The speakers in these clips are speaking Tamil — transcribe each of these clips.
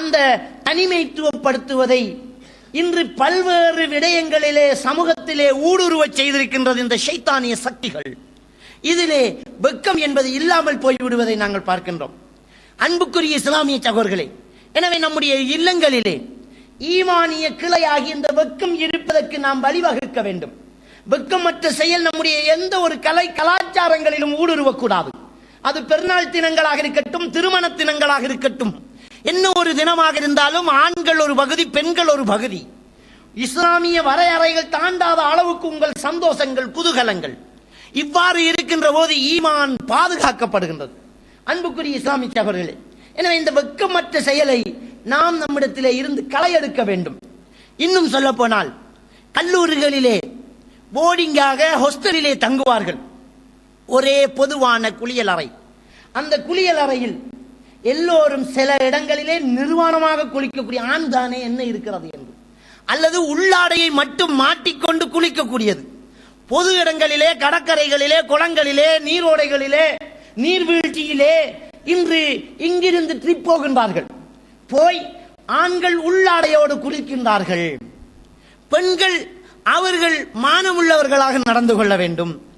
அந்த தனிமைத்துவப்படுத்துவதை இன்று பல்வேறு விடயங்களிலே சமூகத்திலே ஊடுருவச் செய்திருக்கின்றது இந்த சைத்தானிய சக்திகள். இதிலே வெக்கம் என்பது இல்லாமல் போய்விடுவதை நாங்கள் பார்க்கின்றோம். அன்புக்குரிய இஸ்லாமிய சகோர்களே எனவே நம்முடைய இல்லங்களிலே ஈமானிய கிளையாகி இந்த வெக்கம் இருப்பதற்கு நாம் வழிவகுக்க வேண்டும். வெக்கமற்ற செயல் நம்முடைய எந்த ஒரு கலை கலாச்சாரங்களிலும் ஊடுருவக்கூடாது. அது பெருநாள் தினங்களாக இருக்கட்டும் திருமண தினங்களாக இருக்கட்டும் என்ன ஒரு தினமாக இருந்தாலும் ஆண்கள் ஒரு பகுதி பெண்கள் ஒரு பகுதி. இஸ்லாமிய வரையறைகள் தாண்டாத அளவுக்கு உங்கள் சந்தோஷங்கள் குதூகலங்கள். இவ்வாறு இருக்கின்ற போது ஈமான் பாதுகாக்கப்படுகின்றது. அன்புக்குரிய இஸ்லாமிய சகோதரர்களே எனவே இந்த வெக்கமற்ற செயலை நாம் நம்மிடத்திலே இருந்து களையெடுக்க வேண்டும். இன்னும் சொல்ல போனால் கல்லூரிகளிலே போர்டிங்காக ஹோஸ்டலிலே தங்குவார்கள். ஒரே பொதுவான குளியல் அறை அந்த குளியல் அறையில் எல்லோரும் சில இடங்களிலே நிர்வாணமாக குளிக்கக்கூடிய ஆண் தானே என்ன இருக்கிறது என்று. அல்லது உள்ளாடையை மட்டும் மாட்டிக்கொண்டு குளிக்கக்கூடியது. பொது இடங்களிலே கடற்கரைகளிலே குளங்களிலே நீரோடைகளிலே நீர்வீழ்ச்சியிலே இன்று இங்கிருந்து ட்ரிப் போகின்றார்கள். போய் ஆண்கள் உள்ளாடையோடு குளிக்கின்றார்கள். பெண்கள் அவர்கள் மானமுள்ளவர்களாக நடந்து கொள்ள வேண்டும்.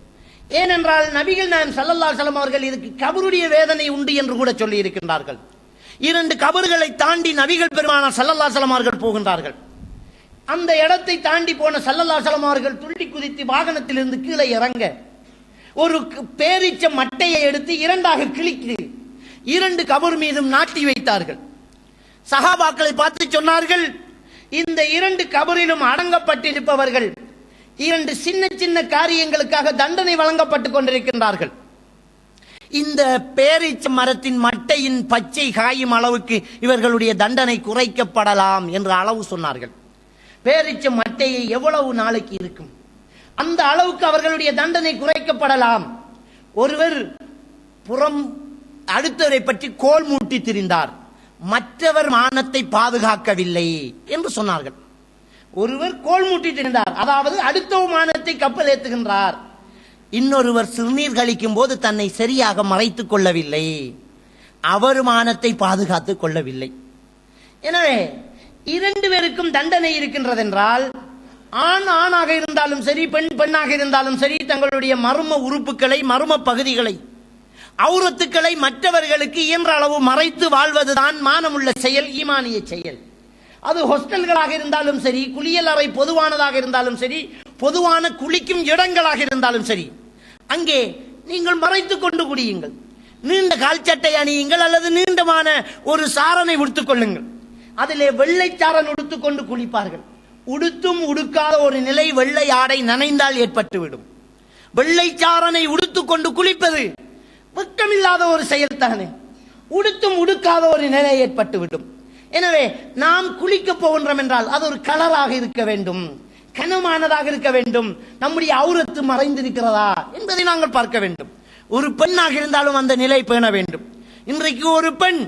ஏனென்றால் நபிகள் நான் சல்லல்லா சலம் அவர்கள் இதுக்கு கபருடைய வேதனை உண்டு என்று கூட சொல்லி இருக்கின்றார்கள் இரண்டு கபர்களை தாண்டி நபிகள் பெருமானார் சல்லல்லா சலம் அவர்கள் போகின்றார்கள். அந்த இடத்தை தாண்டி போன சல்லல்லா சலம் அவர்கள் துள்ளி குதித்து வாகனத்திலிருந்து கீழே இறங்க ஒரு பேரீச்ச மட்டையை எடுத்து இரண்டாக கிழித்து இரண்டு கபர் மீதும் நாட்டி வைத்தார்கள். சஹாபாக்களை பார்த்து சொன்னார்கள் இந்த இரண்டு கபரிலும் அடங்கப்பட்டிருப்பவர்கள் இரண்டு சின்ன சின்ன காரியங்களுக்காக தண்டனை வழங்கப்பட்டுக் கொண்டிருக்கின்றார்கள். இந்த பேரீச்ச மரத்தின் மட்டையின் பச்சை காயும் அளவுக்கு இவர்களுடைய தண்டனை குறைக்கப்படலாம் என்று அளவு சொன்னார்கள். பேரீச்ச மட்டையை எவ்வளவு நாளைக்கு இருக்கும்? அந்த அளவுக்கு அவர்களுடைய தண்டனை குறைக்கப்படலாம். ஒருவர் புறம் அடுத்தவரை பற்றி கோல் மூட்டி திரிந்தார். மற்றவர் மானத்தை பாதுகாக்கவில்லை என்று சொன்னார்கள். ஒருவர் கோல் மூட்டி அதாவது அடுத்த மானத்தை கப்பல் ஏத்துகின்றார். இன்னொருவர் சிறுநீர் கழிக்கும் போது தன்னை சரியாக மறைத்துக் கொள்ளவில்லை. அவர் மானத்தை பாதுகாத்துக் கொள்ளவில்லை. எனவே இரண்டு பேருக்கும் தண்டனை இருக்கின்றதென்றால் ஆண் ஆணாக இருந்தாலும் சரி பெண் பெண்ணாக இருந்தாலும் சரி தங்களுடைய மர்ம உறுப்புகளை மர்ம பகுதிகளை அவுரத்துக்களை மற்றவர்களுக்கு இயன்ற அளவு மறைத்து வாழ்வதுதான் மானமுள்ள செயல் ஈமானிய செயல். அது ஹாஸ்டல்களாக இருந்தாலும் சரி குளியல் அறை பொதுவானதாக இருந்தாலும் சரி பொதுவான குளிக்கும் இடங்களாக இருந்தாலும் சரி. அங்கே நீங்கள் மறைத்து கொண்டு குடியுங்கள். நீண்ட கால் சட்டை அணியுங்கள் அல்லது நீண்டமான ஒரு சாரனை உடுத்துக் கொள்ளுங்கள். அதிலே வெள்ளை சாரன் உடுத்துக்கொண்டு குளிப்பார்கள். உடுத்தும் உடுக்காத ஒரு நிலை வெள்ளை ஆடை நனைந்தால் ஏற்பட்டுவிடும். வெள்ளை சாரனை உடுத்துக்கொண்டு குளிப்பது வெக்கமில்லாத ஒரு செயல் தானே. உடுத்தும் உடுக்காத ஒரு நிலை ஏற்பட்டுவிடும். எனவே நாம் குளிக்க போகின்றோம் என்றால் அது ஒரு கலராக இருக்க வேண்டும். கனமானதாக இருக்க வேண்டும். நம்முடைய அவுரத்து மறைந்திருக்கிறதா என்பதை நாங்கள் பார்க்க வேண்டும். ஒரு பெண்ணாக இருந்தாலும் அந்த நிலை பேண வேண்டும். இன்றைக்கு ஒரு பெண்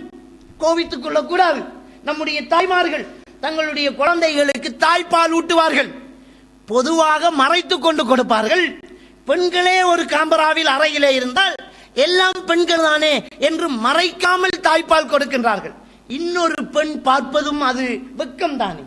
கோவித்துக் கொள்ளக்கூடாது. நம்முடைய தாய்மார்கள் தங்களுடைய குழந்தைகளுக்கு தாய்ப்பால் ஊட்டுவார்கள். பொதுவாக மறைத்து கொண்டு கொடுப்பார்கள். பெண்களே ஒரு காம்பராவில் அறையிலே இருந்தால் எல்லாம் பெண்கள் தானே என்று மறைக்காமல் தாய்ப்பால் கொடுக்கின்றார்கள். இன்னொரு பெண் பார்ப்பதும் அது வெக்கம் தானே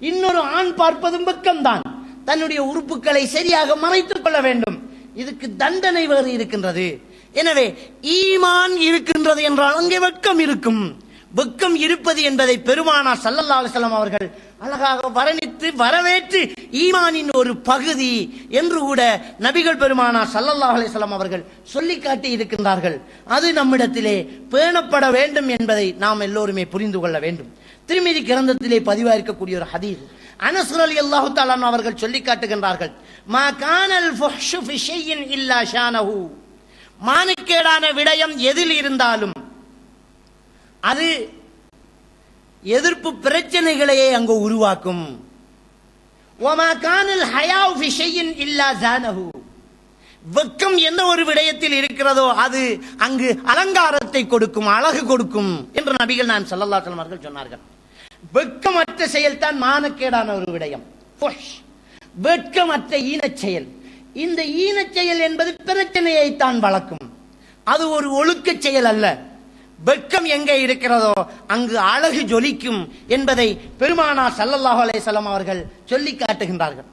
இன்னொரு ஆண் பார்ப்பதும் வெக்கம் தான் தன்னுடைய உறுப்புகளை சரியாக மறைத்துக் கொள்ள வேண்டும். இதுக்கு தண்டனை வேறு இருக்கின்றது. எனவே ஈமான் இருக்கின்றது என்றால் அங்கே வெட்கம் இருக்கும். வெக்கம் இருப்பது என்பதை பெருமானார் சல்லல்லா அலுவலம் அவர்கள் அழகாக வரணித்து வரவேற்று ஈமானின் ஒரு பகுதி என்று கூட நபிகள் பெருமானா சல்லல்லா அலைஹி அவர்கள் சொல்லி காட்டி இருக்கின்றார்கள். அது நம்மிடத்திலே பேணப்பட வேண்டும் என்பதை நாம் எல்லோருமே புரிந்து கொள்ள வேண்டும். திருமிதி கிரந்தத்திலே பதிவாயிருக்கக்கூடிய ஒரு ஹதீஸ். அனசுர் அலி அல்லாஹு தாலான் அவர்கள் சொல்லி காட்டுகின்றார்கள் மா கானல் ஃபுஹ்ஷு ஃபி இல்லா ஷானஹு. மானுக்கேடான விடயம் எதில் இருந்தாலும் அது எதிர்ப்பு பிரச்சனைகளையே அங்கு உருவாக்கும். கானல் ஹயாவ் இல்லா ஜானஹு வெக்கம் எந்த ஒரு விடயத்தில் இருக்கிறதோ அது அங்கு அலங்காரத்தை கொடுக்கும் அழகு கொடுக்கும் என்று நபிகள் நான் சல்லல்லா அலைஹி அவர்கள் சொன்னார்கள். வெக்கமற்ற செயல்தான் மானக்கேடான ஒரு விடயம். வெட்கமற்ற ஈனச் செயல் இந்த ஈனச் செயல் என்பது பிரச்சனையை தான் வளர்க்கும். அது ஒரு ஒழுக்கச் செயல் அல்ல. வெட்கம் எங்கே இருக்கிறதோ அங்கு அழகு ஜொலிக்கும் என்பதை பெருமானா சல்லல்லாஹு அலைஹிஸ்ஸலாம் அவர்கள் சொல்லி காட்டுகின்றார்கள்.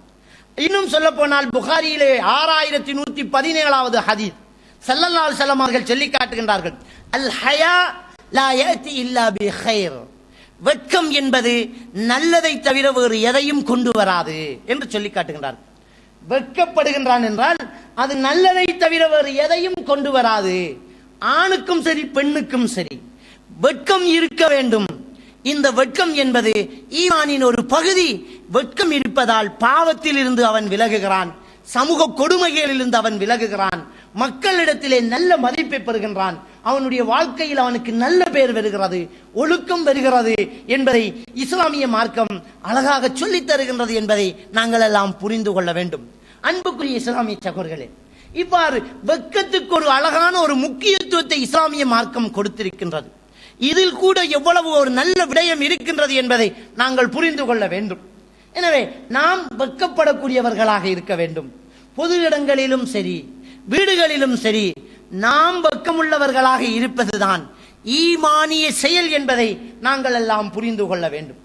இன்னும் சொல்ல போனால் புகாரியிலே ஆறாயிரத்தி நூத்தி பதினேழாவது ஹதீத் சல்லல்லாஹு செல்லம் அவர்கள் சொல்லி காட்டுகின்றார்கள். அல் ஹயா லா யஅதி இல்லா பி கைர் வெட்கம் என்பது நல்லதை தவிர வேறு எதையும் கொண்டு வராது என்று சொல்லி காட்டுகின்றார் வெட்கப்படுகின்றான் என்றால் அது நல்லதை தவிர வேறு எதையும் கொண்டு வராது. ஆணுக்கும் சரி பெண்ணுக்கும் சரி. வெட்கம் இருக்க வேண்டும். இந்த வெட்கம் என்பது ஈமானின் ஒரு பகுதி. வெட்கம் இருப்பதால் பாவத்தில் இருந்து அவன் விலகுகிறான். சமூக கொடுமைகளிலிருந்து அவன் விலகுகிறான். மக்களிடத்திலே நல்ல மதிப்பை பெறுகின்றான். அவனுடைய வாழ்க்கையில் அவனுக்கு நல்ல பெயர் வருகிறது ஒழுக்கம் வருகிறது என்பதை இஸ்லாமிய மார்க்கம் அழகாக சொல்லித் தருகின்றது என்பதை நாங்கள் எல்லாம் புரிந்து கொள்ள வேண்டும். அன்புக்குரிய இஸ்லாமிய சகோர்களே இவ்வாறு வெட்கத்துக்கு ஒரு அழகான ஒரு முக்கியத்துவத்தை இஸ்லாமிய மார்க்கம் கொடுத்திருக்கின்றது. இதில் கூட எவ்வளவு ஒரு நல்ல விடயம் இருக்கின்றது என்பதை நாங்கள் புரிந்து கொள்ள வேண்டும். எனவே நாம் வெக்கப்படக்கூடியவர்களாக இருக்க வேண்டும். பொது இடங்களிலும் சரி வீடுகளிலும் சரி நாம் வெக்கமுள்ளவர்களாக இருப்பதுதான் ஈமானிய செயல் என்பதை நாங்கள் எல்லாம் புரிந்து கொள்ள வேண்டும்.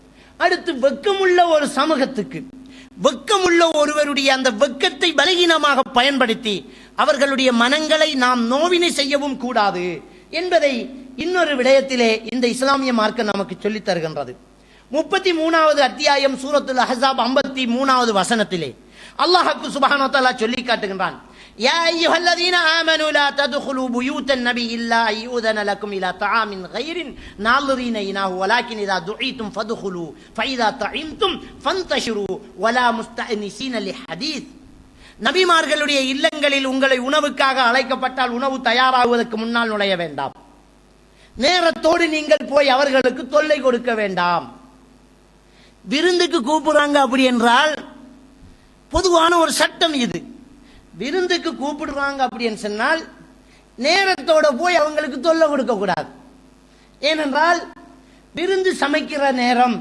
அடுத்து வெட்கமுள்ள ஒரு சமூகத்துக்கு வெக்கமுள்ள ஒருவருடைய அந்த வெக்கத்தை பலகீனமாக பயன்படுத்தி அவர்களுடைய மனங்களை நாம் நோவினை செய்யவும் கூடாது என்பதை இன்னொரு விடயத்திலே இந்த இஸ்லாமிய மார்க்கம் நமக்கு சொல்லித் தருகின்றது. முப்பத்தி மூணாவது அத்தியாயம் சூரத்துல் அஹசாப் ஐம்பத்தி மூணாவது வசனத்திலே அல்லாஹாக்கு சுபானோத்தாலா சொல்லி காட்டுகின்றான். يا أيها الذين آمنوا لا تدخلوا بيوت النبي நபி இல்லா يؤذن لكم இலா طعام غير ناظرين إناه ولكن إذا دعيتم فادخلوا فإذا طعمتم فانتشروا ولا مستأنسين لحديث. நபிமார்களுடைய இல்லங்களில் உங்களை உணவுக்காக அழைக்கப்பட்டால் உணவு தயாராகுவதற்கு முன்னால் நுழைய வேண்டாம். நேரத்தோடு நீங்கள் போய் அவர்களுக்கு தொல்லை கொடுக்க வேண்டாம். விருந்துக்கு கூப்பிடுறாங்க அப்படி என்றால் பொதுவான ஒரு சட்டம் இது. விருந்துக்கு கூப்பிடுறாங்க அப்படின்னு சொன்னால் நேரத்தோட போய் அவங்களுக்கு தொல்லை கொடுக்க கூடாது. ஏனென்றால் விருந்து சமைக்கிற நேரம்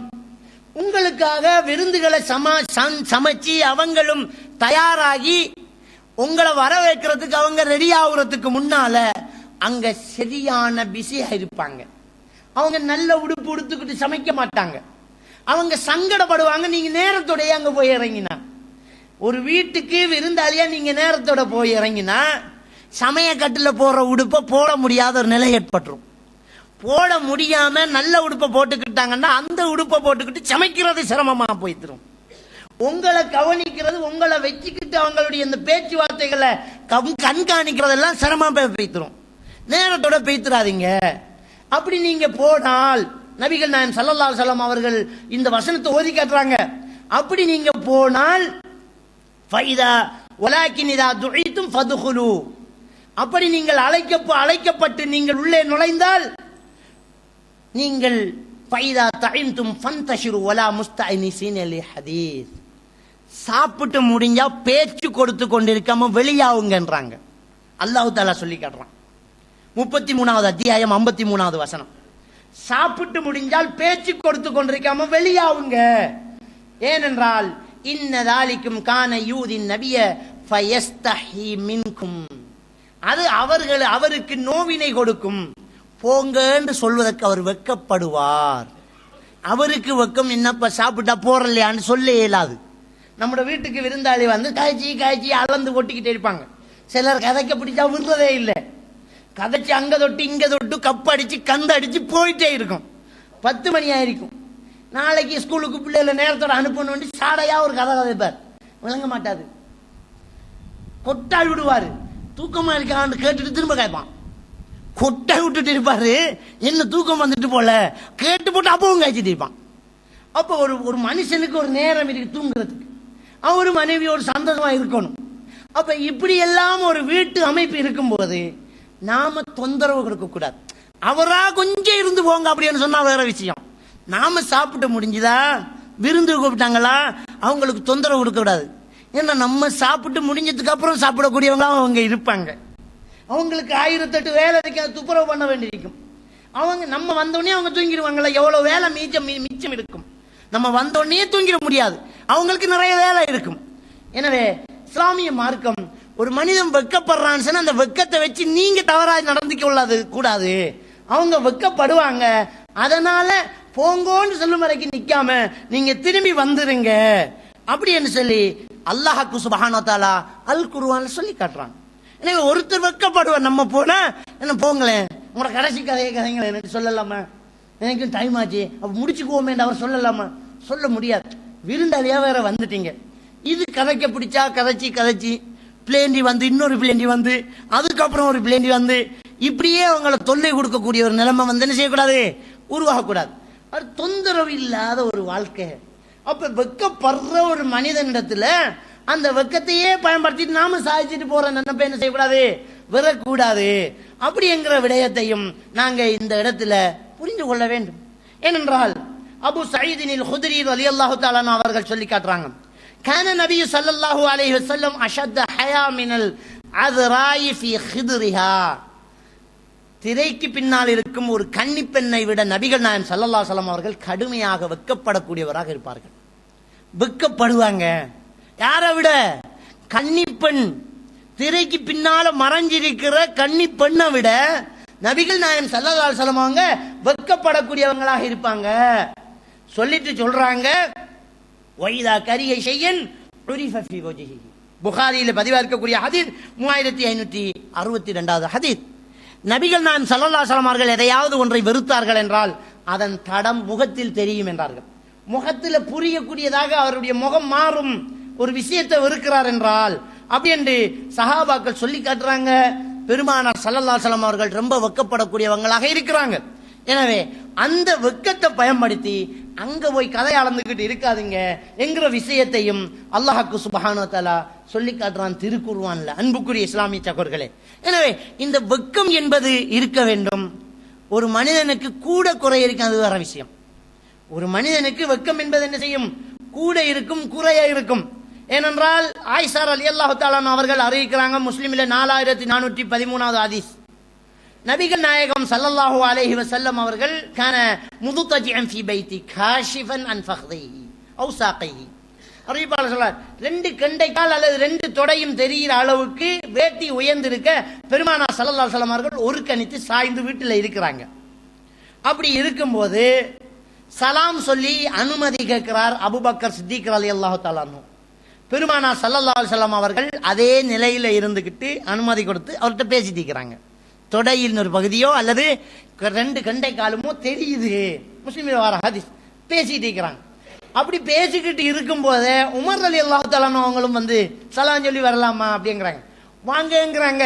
உங்களுக்காக விருந்துகளை சம சமைச்சு அவங்களும் தயாராகி உங்களை வர வைக்கிறதுக்கு அவங்க ரெடி ஆகுறதுக்கு முன்னால அங்க சரியான பிஸியா இருப்பாங்க. அவங்க நல்ல உடுப்பு உடுத்துக்கிட்டு சமைக்க மாட்டாங்க. அவங்க சங்கடப்படுவாங்க நீங்க நேரத்தோடய அங்க போய் இறங்கினா. ஒரு வீட்டுக்கு விருந்தாளியா நீங்க நேரத்தோட போய் இறங்கினா சமயக்கட்டில் போற உடுப்பை போட முடியாத ஒரு நிலை ஏற்பட்டுரும். போட முடியாம நல்ல உடுப்பை போட்டுக்கிட்டாங்கன்னா அந்த உடுப்பை போட்டுக்கிட்டு சமைக்கிறது சிரமமா போய்த்திரும். உங்களை கவனிக்கிறது உங்களை வச்சுக்கிட்டு அவங்களுடைய இந்த பேச்சுவார்த்தைகளை கம் கண்காணிக்கிறதெல்லாம் சிரமமா போய்த்திரும். நேரத்தோட பெய்த்துறாதீங்க அப்படி நீங்க போனால் நபிகள் நாயகம் சல்லல்லா சலம் அவர்கள் இந்த வசனத்தை ஓதி காட்டுறாங்க. அப்படி நீங்க போனால் ஃபைதா வலாக்கின் இதா துஈத்தும் ஃபதுகுலு. அப்படி நீங்கள் அழைக்க அழைக்கப்பட்டு நீங்கள் உள்ளே நுழைந்தால் நீங்கள் ஃபைதா தஇம்தும் ஃபந்தஷிரு வலா முஸ்தஅனிசீன லிஹதீஸ் சாப்பிட்டு முடிஞ்சா பேச்சு கொடுத்து கொண்டிருக்காம வெளியாவுங்கன்றாங்க. அல்லாஹு தாலா சொல்லி காட்டுறான். முப்பத்தி மூணாவது அத்தியாயம் ஐம்பத்தி மூணாவது வசனம். சாப்பிட்டு முடிஞ்சால் பேச்சு கொடுத்து கொண்டிருக்காம வெளியாவுங்க. ஏனென்றால் இன்னதாலிக்கும் கான யூதின் நபிய ஃபயஸ்தஹி மின்கும். அது அவர்கள் அவருக்கு நோவினை கொடுக்கும். போங்க என்று சொல்வதற்கு அவர் வெக்கப்படுவார். அவருக்கு வெக்கம் என்னப்ப சாப்பிட்டா போறலையான்னு சொல்ல இயலாது. நம்மட வீட்டுக்கு விருந்தாளி வந்து காய்ச்சி காய்ச்சி அளந்து கொட்டிக்கிட்டே இருப்பாங்க. சிலர் கதைக்க பிடிச்சா விடுறதே இல்லை. கதைச்சு அங்க தொட்டு இங்க தொட்டு கப் அடிச்சு கந்து அடிச்சு போயிட்டே இருக்கும். பத்து மணி ஆயிருக்கும். நாளைக்கு ஸ்கூலுக்கு பிள்ளைகளை நேரத்தோட அனுப்பணும் வேண்டி சாடையா ஒரு கதை கதைப்பார். விளங்க மாட்டாது கொட்டாய் விடுவாரு. தூக்கமா இருக்கான்னு கேட்டுட்டு திரும்ப கேட்பான். கொட்டாய் விட்டுட்டு இருப்பாரு. என்ன தூக்கம் வந்துட்டு போல? கேட்டு போட்டு அப்பவும் காய்ச்சிட்டு இருப்பான் அப்போ ஒரு ஒரு மனுஷனுக்கு ஒரு நேரம் இருக்கு தூங்குறதுக்கு. அவன் ஒரு சந்தோஷமா இருக்கணும். அப்ப இப்படி எல்லாம் ஒரு வீட்டு அமைப்பு இருக்கும்போது நாம தொந்தரவு கொடுக்க கூடாது அவரா கொஞ்சம் இருந்து போங்க அப்படின்னு சொன்னா வேற விஷயம். நாம சாப்பிட்டு முடிஞ்சுதா? விருந்து கூப்பிட்டாங்களா? அவங்களுக்கு தொந்தரவு கொடுக்க கூடாது. ஏன்னா நம்ம சாப்பிட்டு முடிஞ்சதுக்கு அப்புறம் சாப்பிடக்கூடியவங்க அவங்க இருப்பாங்க. அவங்களுக்கு ஆயிரத்தெட்டு வேலை இருக்கு அதை துப்புரவு பண்ண வேண்டியிருக்கும். அவங்க நம்ம வந்தோடனே அவங்க தூங்கிடுவாங்களா எவ்வளோ வேலை மீச்சம் மிச்சம் இருக்கும். நம்ம வந்தோடனே தூங்கிட முடியாது. அவங்களுக்கு நிறைய வேலை இருக்கும். எனவே இஸ்லாமிய மார்க்கம் ஒரு மனிதன் வெக்கப்படுறான்னு சொன்னா அந்த வெக்கத்தை வச்சு நீங்க தவறாக நடந்துக்க உள்ளது கூடாது. அவங்க வெக்கப்படுவாங்க. அதனால போங்கோன்னு சொல்லும் வரைக்கும் நிக்காம நீங்க திரும்பி வந்துருங்க. அப்படின்னு சொல்லி அல்லாஹாக்கு சுபஹானோ தாலா அல் குருவான் சொல்லி காட்டுறாங்க. எனவே ஒருத்தர் வெக்கப்படுவார் நம்ம போனா என்ன போங்களேன் உங்களோட கடைசி கதையை கதைங்களேன் எனக்கு சொல்லலாமா? எனக்கு டைம் ஆச்சு. அப்ப முடிச்சுக்குவோமே அவர் சொல்லலாமா? சொல்ல முடியாது. விருந்தாளியா வேற வந்துட்டீங்க. இது கதைக்க பிடிச்சா கதைச்சி கதைச்சி. பிளேண்டி வந்து இன்னொரு பிளேண்டி வந்து அதுக்கப்புறம் ஒரு பிளேண்டி வந்து இப்படியே அவங்கள தொல்லை கொடுக்கக்கூடிய ஒரு நிலைமை வந்து என்ன செய்யக்கூடாது? உருவாகக்கூடாது. அது தொந்தரவு இல்லாத ஒரு வாழ்க்கை அப்ப வெக்கப்படுற ஒரு மனிதனிடத்துல அந்த வெக்கத்தையே பயன்படுத்திட்டு நாம சாதிச்சுட்டு போற நினைப்ப என்ன செய்யக்கூடாது வரக்கூடாது அப்படிங்கிற விடயத்தையும் நாங்க இந்த இடத்துல புரிந்து கொள்ள வேண்டும் ஏனென்றால் அபு சயீதினில் ஹுத்ரி ரலியல்லாஹு தஆலா அவர்கள் சொல்லி காட்டுறாங்க كان النبي صلى الله عليه وسلم أشد حياء من العذراء في خدرها திரைக்கு பின்னால் இருக்கும் ஒரு கன்னி பெண்ணை விட நபிகள் நாயம் சல்லல்லா சலம் அவர்கள் கடுமையாக வெக்கப்படக்கூடியவராக இருப்பார்கள். வெக்கப்படுவாங்க யாரை விட? கன்னி பெண். திரைக்கு பின்னால மறைஞ்சிருக்கிற கன்னி பெண்ணை விட நபிகள் நாயம் சல்லல்லா சலம் அவங்க வெக்கப்படக்கூடியவங்களாக இருப்பாங்க. சொல்லிட்டு சொல்றாங்க வைதா கரியை செய்யன் புகாரியில் பதிவாக இருக்கக்கூடிய ஹதீத் மூவாயிரத்தி ஐநூற்றி அறுபத்தி ரெண்டாவது ஹதீத் நபிகள் நான் சல்லல்லா அவர்கள் எதையாவது ஒன்றை வெறுத்தார்கள் என்றால் அதன் தடம் முகத்தில் தெரியும் என்றார்கள். முகத்தில் புரியக்கூடியதாக அவருடைய முகம் மாறும் ஒரு விஷயத்தை வெறுக்கிறார் என்றால் அப்படி என்று சஹாபாக்கள் சொல்லி காட்டுறாங்க. பெருமானார் சல்லல்லா சலம் அவர்கள் ரொம்ப வெக்கப்படக்கூடியவங்களாக இருக்கிறாங்க. எனவே அந்த வெக்கத்தை பயன்படுத்தி அங்க போய் கதை அளந்துகிட்டு இருக்காதீங்க என்கிற விஷயத்தையும் அல்லாஹாக்கு சுபஹானோ தலா சொல்லி காட்டுறான் திருக்குருவான்ல அன்புக்குரிய இஸ்லாமிய சகோர்களே எனவே இந்த வெக்கம் என்பது இருக்க வேண்டும். ஒரு மனிதனுக்கு கூட குறை இருக்கும் அது வேற விஷயம். ஒரு மனிதனுக்கு வெக்கம் என்பது என்ன செய்யும்? கூட இருக்கும் குறைய இருக்கும். ஏனென்றால் ஆயிசார் அலி அல்லாஹு தாலான் அவர்கள் அறிவிக்கிறாங்க முஸ்லீமில் நாலாயிரத்தி நானூற்றி பதிமூணாவது ஆதீஸ் நபிகள் நாயகம் சல்லல்லாஹு அலைஹி வசல்லம் அவர்கள் கான முதுதஜிஅன் ஃபி பைத்தி காஷிஃபன் அன் ஃபக்தைஹி அவு சாக்கைஹி அறிவிப்பாளர் சொல்றார் ரெண்டு கண்டைக்கால் அல்லது ரெண்டு தொடையும் தெரிகிற அளவுக்கு வேட்டி உயர்ந்திருக்க பெருமானா சல்லல்லா அலைஹி அவர்கள் ஒரு கணித்து சாய்ந்து வீட்டில் இருக்கிறாங்க. அப்படி இருக்கும்போது சலாம் சொல்லி அனுமதி கேட்கிறார் அபுபக்கர் சித்திக் அலி அல்லாஹு தாலானு பெருமானா சல்லல்லா அலுவலாம் அவர்கள் அதே நிலையில் இருந்துக்கிட்டு அனுமதி கொடுத்து அவர்கிட்ட பேசிட்டு இருக்கிறாங்க. தொடையில் ஒரு பகுதியோ அல்லது ரெண்டு கண்டை காலமோ தெரியுது. முஸ்லீம் வார ஹதீஸ். பேசிட்டு இருக்கிறாங்க. அப்படி பேசிக்கிட்டு இருக்கும் போதே உமர் அலி அல்லாஹு தாலானு அவங்களும் வந்து சலாம் சொல்லி வரலாமா? அப்படிங்கிறாங்க. வாங்கங்கிறாங்க.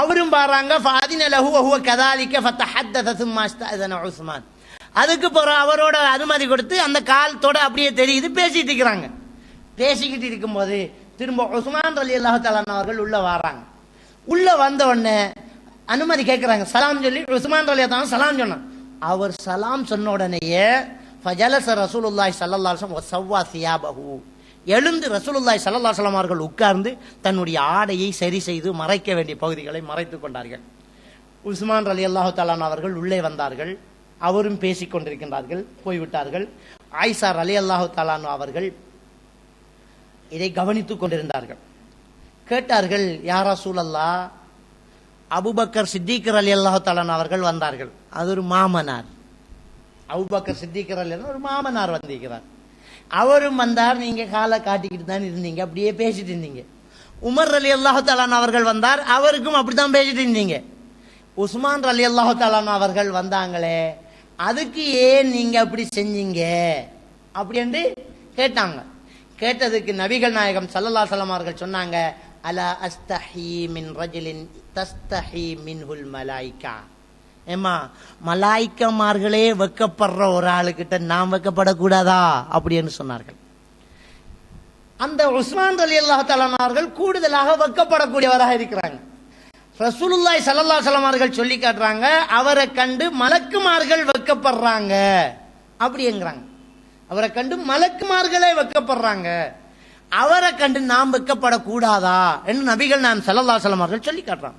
அவரும் பாடுறாங்க ஃபாதின லஹு ஹுவ கதாலிக்க ஃபத்தஹத்தத சும்மா இஸ்தஅதன உஸ்மான். அதுக்கு பிறகு அவரோட அனுமதி கொடுத்து அந்த கால் தொட அப்படியே தெரியுது பேசிட்டு இருக்கிறாங்க. பேசிக்கிட்டு இருக்கும்போது திரும்ப உஸ்மான் அலி அல்லாஹு தாலான் அவர்கள் உள்ள வராங்க. உள்ள வந்த உடனே அனுமதி கேட்குறாங்க சலாம் சொல்லி உஸ்மான் அலி தான் சலாம் சொன்னான். அவர் சலாம் சொன்ன உடனேயே ஃபஜலச ரசூலுல்லாய் சல்லல்லாசம் சவ்வா வஸல்லம் சியாபஹு எழுந்து ரசூலுல்லாய் சல்லல்லா அலைஹி அவர்கள் உட்கார்ந்து தன்னுடைய ஆடையை சரி செய்து மறைக்க வேண்டிய பகுதிகளை மறைத்துக் கொண்டார்கள். உஸ்மான் அலி அல்லாஹு தாலான் அவர்கள் உள்ளே வந்தார்கள். அவரும் பேசிக் கொண்டிருக்கின்றார்கள். போய்விட்டார்கள். ஆயிசார் அலி அல்லாஹு தாலான் அவர்கள் இதை கவனித்துக் கொண்டிருந்தார்கள். கேட்டார்கள் யாரா சூழல்லா அபுபக்கர் சித்திகர் அலி அல்லாஹாலன் அவர்கள் வந்தார்கள். அது ஒரு மாமனார். அபுபக்கர் சித்திகர் அலி ஒரு மாமனார் வந்திருக்கிறார். அவரும் வந்தார் நீங்க காலை காட்டிக்கிட்டு தான் இருந்தீங்க அப்படியே பேசிட்டு இருந்தீங்க. உமர் அலி அல்லாஹு அவர்கள் வந்தார் அவருக்கும் அப்படித்தான் பேசிட்டு இருந்தீங்க. உஸ்மான் அலி அல்லாஹு அவர்கள் வந்தாங்களே அதுக்கு ஏன் நீங்க அப்படி செஞ்சீங்க? அப்படின்ட்டு கேட்டாங்க. கேட்டதுக்கு நபிகள் நாயகம் சல்லல்லா சலம் அவர்கள் சொன்னாங்க அலா அஸ்தஹி மின் ரஜிலின் தஸ்தஹி மின்ஹுல் மலாய்கா ஏமா மலாய்க்கமார்களே வெக்கப்படுற ஒரு ஆளுக்கிட்ட நாம் வெக்கப்படக்கூடாதா அப்படின்னு சொன்னார்கள் அந்த உஸ்மான் அலி அல்லா அவர்கள் கூடுதலாக வெக்கப்படக்கூடியவராக இருக்கிறாங்க ரசூலுல்லாய் சல்லல்லா சலமார்கள் சொல்லி காட்டுறாங்க அவரை கண்டு மலக்குமார்கள் வெக்கப்படுறாங்க அப்படிங்கிறாங்க அவரை கண்டு மலக்குமார்களே வெக்கப்படுறாங்க அவரை கண்டு நாம் வெக்கப்படக்கூடாதா? என்று நபிகள் நான் செல்லல்லா சலம் அவர்கள் சொல்லி காட்டுறான்